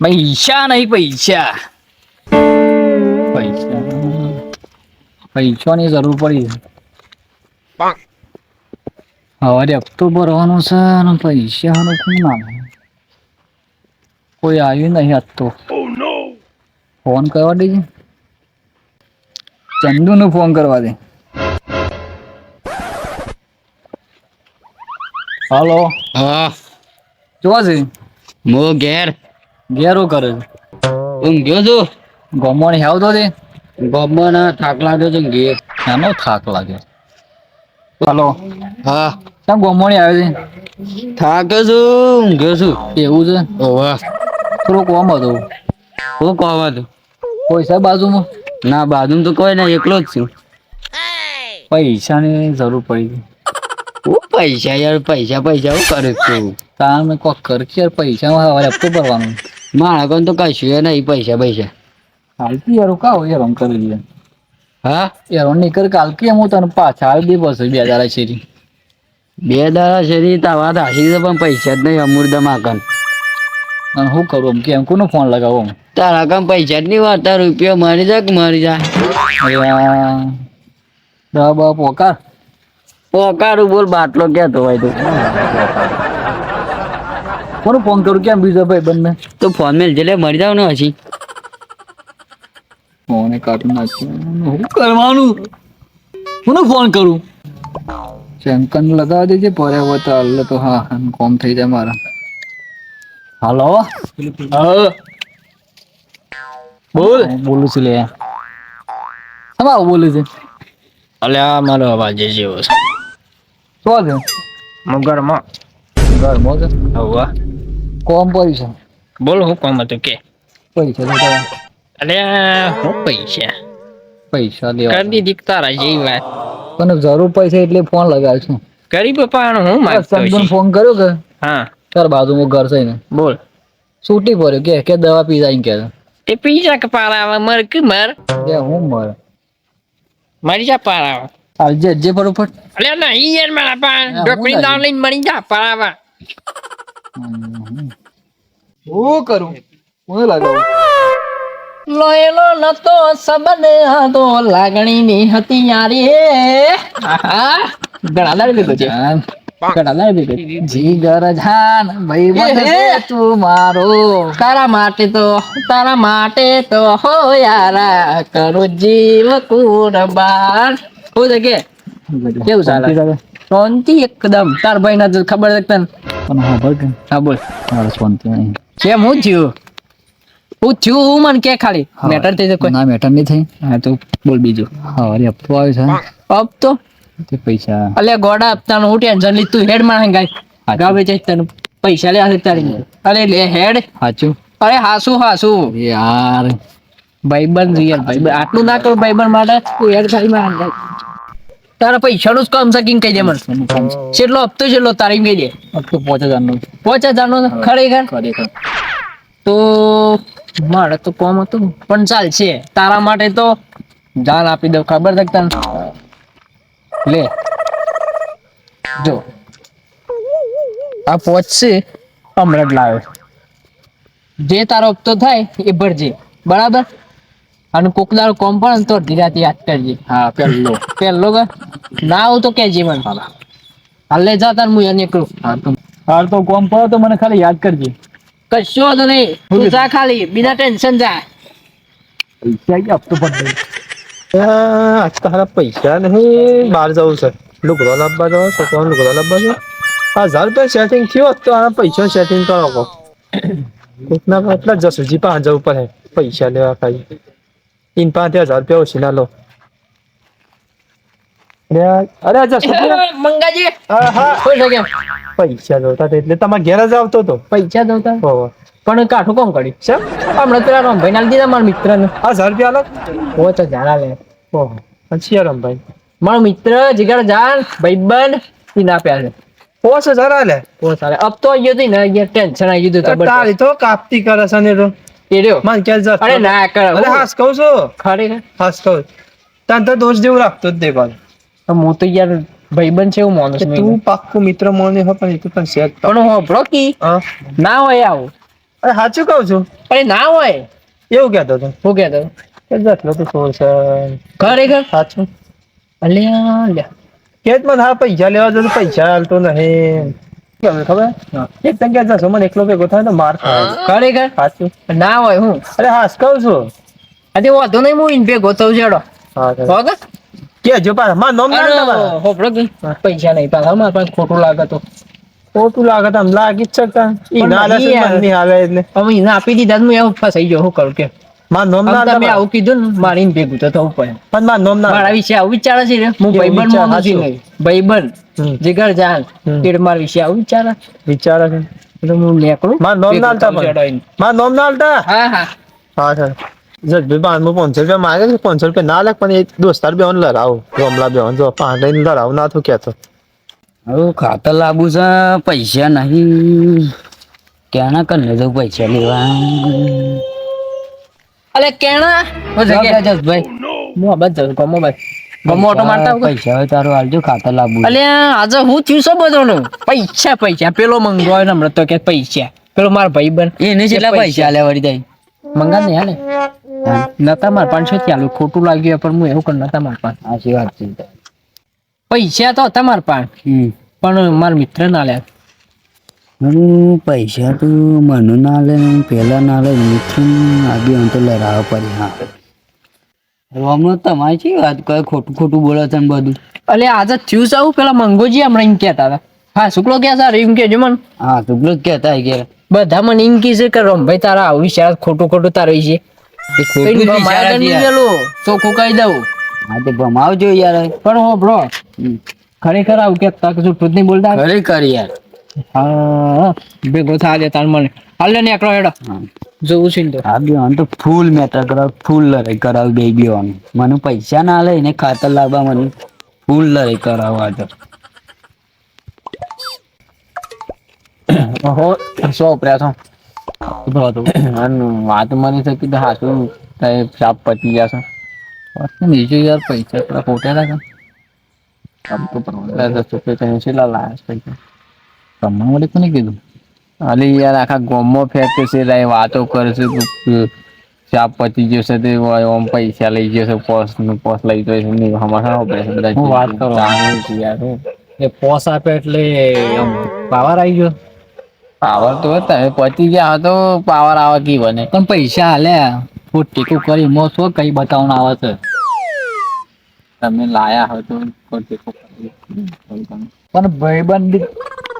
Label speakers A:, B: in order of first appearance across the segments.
A: પૈસા નહીં પૈસા. પૈસા. પૈસાની જરૂર પડી સવારે હપ્તો ભરવાનો છે અને પૈસાનું કોણ નામ કોઈ આવ્યું નહીં આજ તો. ફોન કરવા દેજે ચંદુને ફોન કરવા દે. હાલો.
B: હા.
A: જોવા છે?
B: મો ઘેર.
A: ઘેરો કરે છે
B: ઊંઘ્યો છું.
A: ગમવાની આવતો છે
B: ગમમાં ના થાક લાગ્યો છે ઘેર.
A: એનો થાક લાગે હલો.
B: હા.
A: કેમ ગમવાની આવે
B: થાક્યો છું ઊંઘ્યો છું.
A: એવું છે?
B: ઓવા
A: થોડું કોમ હતું.
B: હું કોમ તું
A: પૈસા બાજુમાં?
B: ના બાજુ તો કોઈ ના એકલો જ છું.
A: પૈસાની જરૂર પડી ગઈ.
B: હું પૈસા યાર પૈસા પૈસા હું કરું છું?
A: તાર મેં કોક કર કે યાર પૈસામાં સવારે હપ્તો ભરવાનો.
B: મારા કોણ તો કશું નહીં પૈસા પૈસા.
A: હાલતી યાર કાવ યાર આમ કરી લે
B: હા?
A: યાર નહીં કર કાલકી હું તને પાછા આવી દે બસ બે શેરી?
B: બે દાડા શેરી તા વાત હાસી છે પણ પૈસા જ નહીં અમૂર્દા દમાકન
A: અને શું કરું એમ? કેમ? કોનો ફોન લગાવો?
B: તારા કામ પૈસા જ નહીં વાળતા રૂપિયો મરી જા. કે મારી જા
A: દવા પોકાર
B: પોકારું બોલ બાટલો કેતો હોય તું.
A: કોનો ફોન કરું? કેમ બીજા ભાઈ બંને?
B: તો ફોન મેલ જલે મરી જાવ ને પછી
A: ફોન કાઢી નાખ્યું હું કરવાનું? કોનો ફોન કરું? શંકર લગાવી દેજે પરે હોય તો હાલ તો હા હા કોમ થઈ જાય મારા. હાલો? બોલ. બોલું છું લે. હા બોલું છે.
B: અલ્યા મારો અવાજ જેવો છે.
A: શું છે?
B: મગરમાં
A: ઘરમાં છે?
B: હવા.
A: કોમ પૈસા
B: બોલ હું કોમ હતું? કે.
A: પૈસા લેતા
B: અલ્યા હું પૈસા?
A: પૈસા લેવા
B: કરી દીધી તારા જેવી વાત.
A: પણ જરૂર પૈસા એટલે ફોન લગાવ્યો છું.
B: કરી પપ્પા હું માંગતો
A: સંતોન ફોન કર્યો કે?
B: હા.
A: તાર બાજુમાં ઘર છે ને.
B: બોલ.
A: છૂટી પડ્યો કે કે દવા પી જાય કે.
B: તે પીઝા કે પારાવા મર કે મર.
A: કે હું મર.
B: મરી જા પારાવા
A: હાલ જે જે ફટોફટ
B: અલ્યા ઈ યાર મારા પા
A: લાગી?
B: દાવ લઈને મરી જા પારાવા
A: હું કરું? હું લગાવું
B: લોયલો નતો સબન હતો લાગણી ની હતી યારી. આહા. ઘણા છે. ઘણા દાડ
A: જીગર જાન ભાઈ બંધ
B: એ, એ.
A: છે તું મારો.
B: તારા માટે તો તારા માટે તો હો યારા. કરું જીવ કુરબાન હું કેવું ચાલે? શાંતિ એકદમ. તાર ભાઈ ના ખબર છે તને?
A: પણ હા ભાઈ
B: હા બોલ.
A: મારે શાંતિ નહીં.
B: કેમ હું થયું? હું થયું હું મને કે ખાલી. મેટર થઈ કોઈ.
A: ના મેટર નહીં થઈ.
B: હા તો બોલ બીજું.
A: હા અરે હપ્તો આવ્યો છે. હપ્તો? તે પૈસા.
B: અલે ગોડા હપ્તાનું હું ટેન્શન લીધું હેડમાં ગાય. ગાવે જઈ તને. પૈસા લે હાથે તારી અરે લે હેડ.
A: સાચું.
B: અરે હાસુ હાસુ.
A: યાર.
B: ભાઈબંધ રિયલ ભાઈબંધ. આટલું ના કરું ભાઈબંધ માટે. તું હેડ ખાલી માં ગાય. તારા પૈસાનું જ કામ સકીને કહી દે મને? કેટલો હપ્તો છેલ્લો તારી કહી દે.
A: હપ્તો પાંચ હજારનો
B: પાંચ હજારનો ખરેખર?
A: ખરેખર.
B: તો મારે તો કોમ હતું પણ ચાલશે તારા માટે તો જાન આપી દઉં ખબર છે તને? લે. જો. આ પહોંચશે હમણાં જ લાવ્યો. જે તારો હપ્તો થાય એ ભરજે. બરાબર? અને કોક દાડો કોમ પણ તો રાતે યાદ કરજે.
A: હા પેલો
B: પેલો કે ના આવું તો કેજે મને હાલ લે જા તાર હું એને કરું
A: હા હાલ તો કોમ પર તો મને ખાલી યાદ કરજે.
B: કશો તો નહીં. તું જા ખાલી. બિના ટેન્શન જા.
A: પૈસા કે હપ્તો પડી
C: આજ તો હારા પૈસા નહીં. બહાર જવું છે. લુગડો લાવવા જવો છોકરાનો લુગડો લાવવા જવો હજાર રૂપિયા સેટિંગ થયો તો આ પૈસા સેટિંગ કરો. કોક કોકના એટલા જસુજી પાસે જવું પડે. પૈસા લેવા ખાઈ ઇન પાંચ હજાર રૂપિયા ઓછી ના લો અરે અચ્છા
B: મંગાજી.
C: પૈસા જોતા એટલે તમારે ઘેર જ આવતો હતો.
B: પૈસા
C: જોતા.
B: પણ કાઠું કોમ કર્યું.
C: છે
B: હમણાં પેલા રમભાઈ ના દીધા મારા મિત્ર ને
C: હજાર રૂપિયા લો
B: ઓ તો જાણા લે
C: ઓહો પછી રમભાઈ?
B: મારો મિત્ર જીગર જાન ભાઈબંધ ઈ ના પ્યા છે.
C: પોસ હજાર આલે.
B: પોસ આલે. અબ તો આઈ ગયો ને અહીંયા ટેન્શન આવી ગયું
C: તારી તો કાપતી કરે છે ને રો
B: એ રહ્યો.
C: માન
B: અરે ના કર.
C: અરે હાસ કહું છું.
B: ખરેખર?
C: હાસ કહું. તાન તો દોષ જેવું રાખતો જ
B: હું તો યાર ભાઈબંધ છે એવું
C: તું પાક્કું મિત્ર મોને હો પણ એ તો શેક
B: પણ હું બ્રોકી ના હોય આવું.
C: અરે સાચું કહું છું.
B: અરે ના હોય.
C: એવું કહેતો હતો.
B: હું કહેતો
C: કે જેટલો તો સોળ છે.
B: ખરેખર?
C: સાચું.
B: અલ્યા અલ્યા.
C: કે જ મને હા પૈસા લેવા જતો પૈસા હાલતો નહીં. ખબર? એક તને જશો મને એકલો ભેગો થાય તો માર
B: ખરેખર?
C: સાચું
B: ના હોય હું?
C: અરે હાસ કહું છું.
B: આજે વાંધો નહીં હું ઇન ભેગો થઉં છેડો.
C: હા કે જો પાછા માર નોમ ના
B: અરે, કે પૈસા નહીં પાછા મારા પાસે ખોટું લાગે તો.
C: ખોટું લાગે તો આમ લાગી જ શકતા. ઈ ના. મને નહીં એટલે.
B: હવે આપી દીધા હું એવું ફસાઈ ગયો હું કરું કે?
C: માર નોમ ના
B: તમે આવું કીધું ને મારે એને ભેગું તો થવું પડે.
C: પણ માર નોમ ના
B: મારા વિશે આવું વિચારે છે હું ભાઈબંધ માનું છું ભાઈબંધ. જીગર જાન
C: હમ.
B: વિશે આવું વિચારા?
C: વિચારા છે.
B: એટલે હું નેકળું.
C: માર નોમ ના હાલતા
B: ભેગું થવું
C: પણ. માર નોમ નાલતા
B: હા હા.
C: હા સર. જજભાઈ બાંધમાં પાંચસો રૂપિયા માંગે છે પાંચસો રૂપિયા ના લાગ પણ એ દોસ્તાર બે લડાવો. ગોમલા બે જો પાંચ લઈને લડાવ ના થયું કેતો.
A: હવે ખાતર લાગુ છે પૈસા નહીં. કેણા કરીને લેજો પૈસા લેવા.
B: અલે કેણા? જગ્યા.
A: જસ
B: ભાઈ. આ જસ જાઉં ગમો ભાઈ મારતા
A: પૈસા હોય તારું હાલજો ખાતર લાવવું
B: અલે આજે હું થયું છો બધોનું? પૈસા પૈસા. પેલો મંગો હોય હમણાં તો કે પૈસા. પેલો મારો ભાઈ બન.
A: એને જેટલા પૈસા લે વળી જાય
B: મંગા ને હાલે નતા માર પાંચસો ચાલુ ખોટું લાગ્યું પણ હું એવું કર નતા માર પાંચ.
A: સાચી વાત છે.
B: પૈસા તો હતા માર પાંચ. પણ મારા મિત્ર ના
A: હું પૈસા તો મને ના લે પેલા ના લે મિત્ર આગળ અંતો લડાવવા પડે હા. હમણાં તમારી શી વાત કરે? ખોટું ખોટું બોલે છે ને બધું?
B: અલે આજે થયું આવું. પેલા મંગોજી હમણાં એમ કહેતા હતા. હા શુક્લો કે સારું એમ કેજો મને.
A: હા પેલું જ કહેતા કે.
B: બધા મને એમ કહે છે કે રમભાઈ તારા આવું વિચાર ખોટું ખોટું તારો
A: છે.
B: ચોખ્ખું કહી દઉં.
A: હા તો ભમાવજો યાર.
B: પણ હો બ્રો. ખરેખર આવું કે તક જૂઠું નહીં બોલતા?
A: ખરેખર યાર.
B: હા ભેગો થા દે તાર મને. હાલ ને એકડો હેડો. જોવું છે ને તો.
A: આ બેવાન તો ફૂલ મેટર કરાવ ફૂલ લડાઈ કરાવ બે બેવાન મને પૈસા ના લે ને ખાતર લાવવા મને ફૂલ લડાઈ કરાવવા તો
B: ઓહો સો હતો? વાત મને છે કે હાસું સાપ પતી જશે બીજું યાર પૈસા પેલા ખોટા લાગે આમ તો પરવડે દસ રૂપિયા લાયા છે પૈસા. તમને મને કોને કીધું? અલી યાર આખા ગોમમાં ફેંકે છે રે વાતો કરશે ચા પતી જશે તે ઓમ પૈસા લઈ જશે પોસનું પોસ લઈ છે નહીં ઓપરેશન બધા
C: હું વાત કરો.
B: યાર એ પોસ આપે એટલે પાવર આવી ગયો. પાવર તો તમે પતી ગયા તો પાવર આવે કી બને.
A: પણ પૈસા હાલે હું ટેકો કરી મો શું કઈ બતાવણ આવે છે?
B: તમે લાયા હતો ટેકો કરી.
A: પણ ભાઈબંધ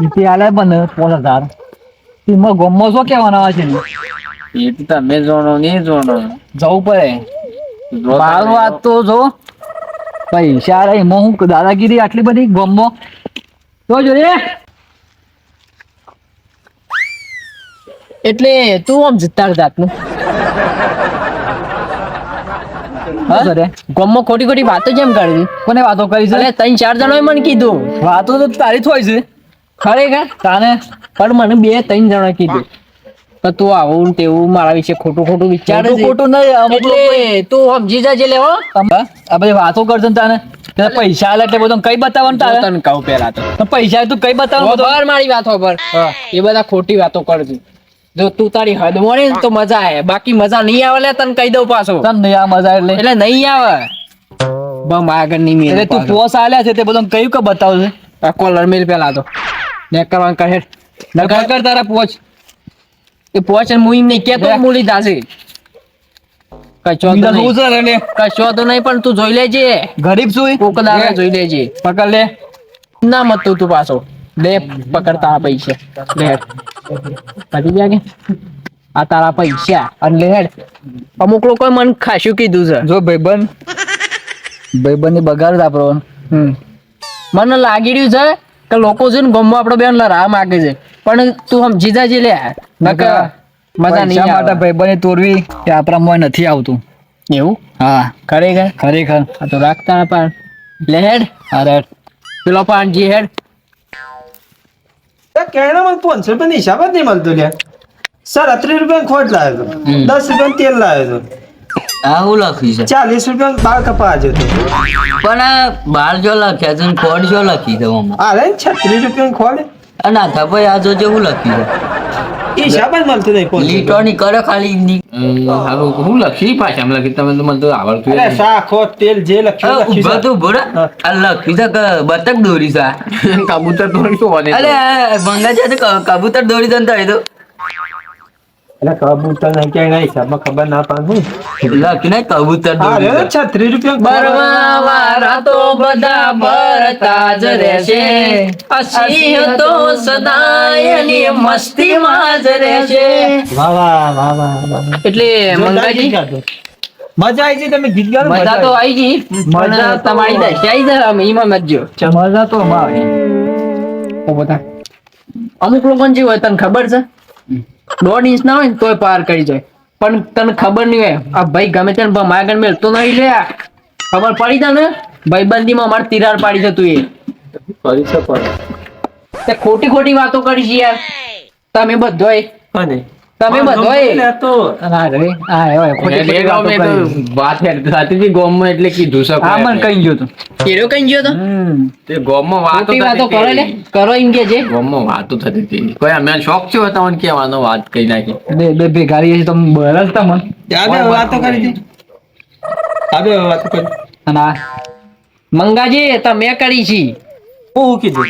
A: રીતે હાલે બને પાંચ હજાર. એમાં ગમો શું કહેવાના છે ને.
B: એ તો તમે જોણો નહીં જોણો.
A: જવું પડે.
B: જો
A: મારું વાત તો જો. પૈસા રે એમાં હું દાદાગીરી આટલી બધી ગમો. તો જોઈએ
B: એટલે તું આમ જતાર જાતનું. ગમો ખોટી ખોટી વાતો જેમ કરી
A: કોને વાતો કરી છે?
B: ત્રણ ચાર જણાએ મને કીધું.
A: વાતો તો તારી જ હોય છે.
B: ખરેખર?
A: તાને
B: પણ મને બે ત્રણ જણા કીધું. તો તું આવું તેવું મારા વિશે ખોટું ખોટું વિચારે
A: ખોટું નહીં
B: એટલે તું સમજી જાજે લેવો.
A: આ બધી વાતો કરશે ને તાને. પૈસા આલે એટલે બધું કઈ બતાવવાનું તારે?
B: તને કહું પેલા તો.
A: પૈસા તું કઈ બતાવવાનું?
B: ખબર મારી વાતો પર એ બધા ખોટી વાતો કરજો. જો તું તારી હદ મળે ને તો મજા આવે. બાકી મજા નહીં આવે લે તને કહી દઉં પાછો.
A: તને નહીં આ મજા એટલે?
B: એટલે નહીં આવે. બમ આગળ નહીં મેલ
A: એટલે તું પોસ આલ્યા છે તે બધું કયું કે બતાવશે
B: કોલર મેલ પેલા તો. ને કરવાનું કહે
A: નકર કર તારા પોચ.
B: એ પહોંચે હું એમ નહીં કેતો
A: લે.
B: મૂલી દાસે કચો તો નહીં? કચો તો નહીં પણ તું જોઈ લેજે.
A: ગરીબ છું કોકદાર
B: જોઈ લેજે.
A: પકડ લે.
B: ના મત તું તું પાછો. લે પકડ તારા પૈસા. લે. પતી ગયા કે? આ તારા પૈસા. અને લે હેડ. અમુક લોકો મન ખાશું કીધું છે.
A: જો ભાઈબંધ. ભાઈબંધની બગાડ આપણો.
B: હમ. મને લાગી રહ્યું છે કે લોકો છે ને ગમવા આપડે બેન રાહ માગે છે. પણ તું સમજી જાજે લે મજા નહીં
A: માટે
B: આવે
A: ભાઈબંધ તોડવી એ આપણા મોય નથી આવતું.
B: એવું?
A: હા.
B: ખરેખર?
A: ખરેખર.
B: આ તો રાખતા પાન લે હેડ.
A: અરે
B: પેલો પાન જી હેડ
C: કેણા મને પાંચસો રૂપિયા હિસાબ જ નહીં મળતો લે સર ત્રીસ રૂપિયા ખોટ લાવ્યો હતો દસ રૂપિયા તેલ લાવ્યો હતો
A: આ હું લખ્યું છે.
C: ચાલીસ રૂપિયા બાર કપા આજે
A: પણ આ બાર જો લખ્યા છે ખોડ જો લખી દઉં
C: અરે છત્રીસ રૂપિયા ખોડ.
A: ના થા ભાઈ આ જોજે હું લખ્યું છે.
C: હિસાબ જ મળતો નહીં પાંચસો
B: લીટો કરો ખાલી ની
D: હારું હું લખી ભાષામાં લખી તમે તો મને તો આવડતું
C: અરે
D: નથી.
C: તેલ જે લખ્યું લખ્યું ઊભા
B: તો ઊભો આ લખ્યું છે બતક દોરી છે
D: કબૂતર તો?
B: આ તો કબૂતર દોરી દો ને તો.
C: એટલે કબૂતર નહીં ક્યાંય નહીં હિસાબમાં ખબર ના પાડું
B: લખ્યું નહીં કબૂતર અરે
C: છત્રીસ રૂપિયા
B: બરવા વારા તો બધા બરતા જ રહેશે. આ તો સદાયની મસ્તી માં જ રહેશે.
C: વાહ વાહ વાહ વાહ
B: એટલે મંગાજી?
C: મજા આવી ગઈ તમે ગીત ગાઓ
B: મજા તો
C: આવી.
B: ગઈ
C: મજા
B: તમારી દશા આવી આમ એમાં મતજો
A: મજા તો આવે
B: ઓ બધા. અમુક લોકોને જે હોય તને ખબર છે? દોઢ ઇંચ ના હોય ને તોય પાર કરી જાય. પણ તને ખબર નહીં હોય આ ભાઈ ગમે તેને માગણ મેળતો નહીં લે ખબર પડી તને? ભાઈબંધીમાં અમારે તિરાડ પાડી છે તું એ. ખોટી ખોટી વાતો કરી છે યાર. તમે બધો
C: અને
B: તમે બધો વાતો
D: તો વાત હેડ- સાચી હતી ગામમાં એટલે કીધું છે
A: હા મને
D: કઈ
A: ગયો તો.
B: કેરો કઈ ગયો તો?
D: તે ગામમાં વાતો
B: વાતો
D: થતી
B: કરો લે કરો એમ કે છે?
D: ગામમાં વાતો થતી હતી. કોઈ અમે શોખ છે તમને કહેવાનો વાત કઈ નાખી.
A: બે બે ભેગા રહીએ છીએ તમે બરસતા મને
C: હવે વાતો કરી હતી? આબે વાતો કરી?
A: ના
B: મંગાજી તમે કરી છે.
C: હું કીધું?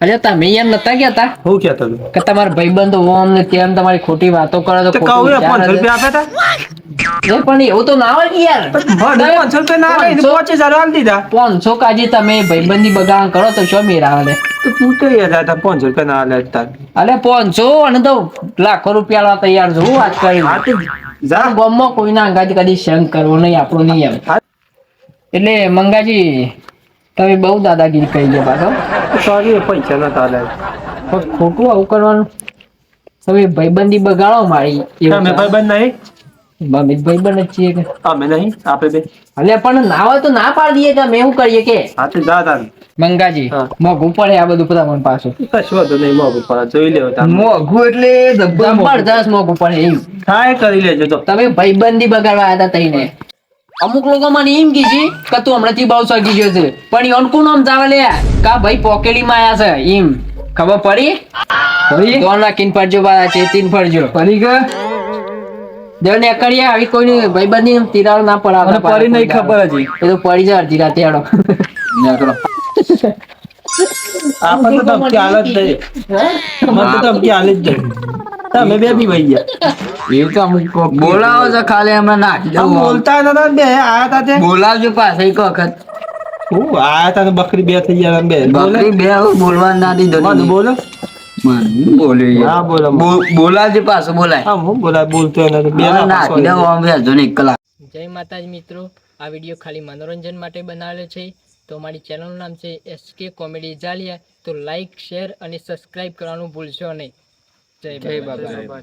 B: અરે તમે યાર નતા કહેતા
C: હું કહેતો હતો.
B: કે તમારા ભાઈબંધો ઓમ ને તેમ તમારી ખોટી વાતો કરે તો
C: કહું પાંચસો
B: છે.
C: રૂપિયા આપ્યા હતા
B: એ પણ એવું તો ના હોય યાર.
C: પાંચસો રૂપિયા ના
B: પાંચસો-
C: પાંચ હજાર આલી દીધા.
B: પાંચસો કાજી તમે ભાઈબંધી બગાડ કરો તો શું મેરા આવે
C: તું કઈ હતા હતા પાંચસો રૂપિયા ના આલ્યા તાર
B: અલે પાંચસો અને તો લાખો રૂપિયા લાવવા તૈયાર છું હું વાત કરી
C: જા.
B: ગામમાં કોઈના અંગાથી કદી શંક કરવો નહીં આપણું નહીં આવે એટલે મંગાજી તમે બહુ દાદાગીરી કરી ગયા પાછો.
C: સોરી પૈસા નતા આલ્યા
B: પણ ખોટું આવું કરવાનું? તમે ભાઈબંધી બગાડો મારી
C: તમે ભાઈબંધ નહીં?
B: મમ્મી ભાઈબંધ જ છીએ કે.
C: અમે નહીં? આપે બે.
B: અલે પણ ના હોય તો ના પાડી દઈએ કે અમે એવું કરીએ કે?
C: હા તો તાર
B: મંગાજી. મોઘું પડે આ બધું તમારી પાછું.
C: કશું વાંધો નહીં મોઘું પડે. જોઈ લેવો તમે.
A: મોઘું એટલે.
B: જબરદસ્ત મોઘું પડે એવું
C: હા કરી લેજો તો.
B: તમે ભાઈબંધી બગાડવા આવ્યા હતા તઈને. અમુક લોકો મને એમ કીધી કે તું હમણાંથી બહુ સગી ગયો છે. પણ યોનકું નામ ચાલે લે. કા ભાઈ પોકેલી માં આયા છે? એમ. ખબર પડી?
A: ફરી
B: તો નાખીને પડજો બારા છે તીન ફરજો.
A: ફરી ગયા?
B: જો ને કરીએ આવી કોઈની ભાઈબંધી તિરાડ ના
A: મને પડી નહીં ખબર હજી.
B: એ તો પડી જાય અડધી રાતે આડો
A: આપણને
C: આપણે તો ધમકી હાલ જ નહીં મને તો ધમકી હાલ જ નહીં તમે બે બી ભાઈ ગયા.
D: એવું તો અમુક
B: બોલાવો છો ખાલી અમે નાખી દઉં
C: બોલતા નતા ને બે આયા તા તે?
B: બોલાવજો પાસે એક વખત.
C: હું? આયા તા બકરી બે થઈ ગયા બે.
B: બકરી બે બોલવા ના દીધો
C: મને બોલો
E: જય માતાજી મિત્રો. આ વીડિયો ખાલી મનોરંજન માટે બનાવેલો છે. તો મારી ચેનલનું નામ છે એસકે કોમેડી જાલિયા તો લાઈક શેર અને સબસ્ક્રાઇબ કરવાનું ભૂલશો નહીં. જય બાબા.